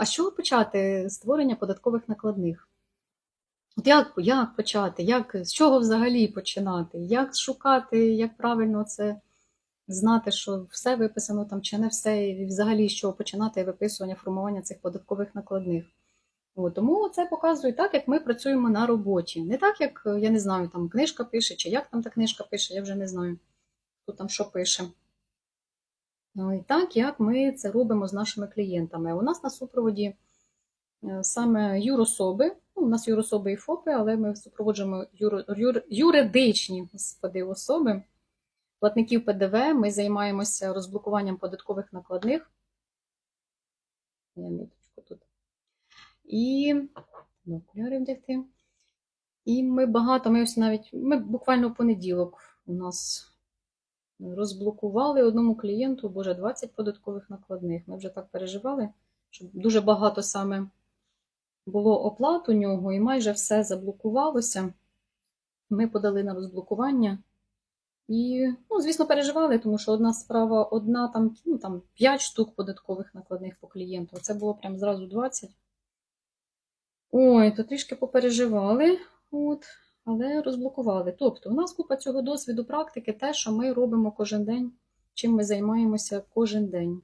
А з чого почати створення податкових накладних? От як, як почати? Як, з чого взагалі починати? Як шукати, як правильно це знати, що все виписано там чи не все, і взагалі з чого починати виписування, формування цих податкових накладних? От, тому це показує так, як ми працюємо на роботі. Не так, як я не знаю, там книжка пише, чи як там та книжка пише, я вже не знаю, хто там що пише. Ну, і так, як ми це робимо з нашими клієнтами. У нас на супроводі е, саме юрособи, ну, у нас юрособи і ФОПи, але ми супроводжуємо юр, юр, юридичні господи, особи, платників ПДВ. Ми займаємося розблокуванням податкових накладних. Я ниточку тут. І ну, окуляри вдягти. І ми багато, ми ось навіть, ми буквально в понеділок у нас розблокували одному клієнту, боже, 20 податкових накладних. Ми вже так переживали, що дуже багато саме було оплат у нього, і майже все заблокувалося. Ми подали на розблокування. І, ну, звісно, переживали, тому що одна справа, одна там, ну, там 5 штук податкових накладних по клієнту. Це було прям зразу 20. Ой, то трішки попереживали, от, але розблокували. Тобто, у нас купа цього досвіду, практики, те, що ми робимо кожен день, чим ми займаємося кожен день.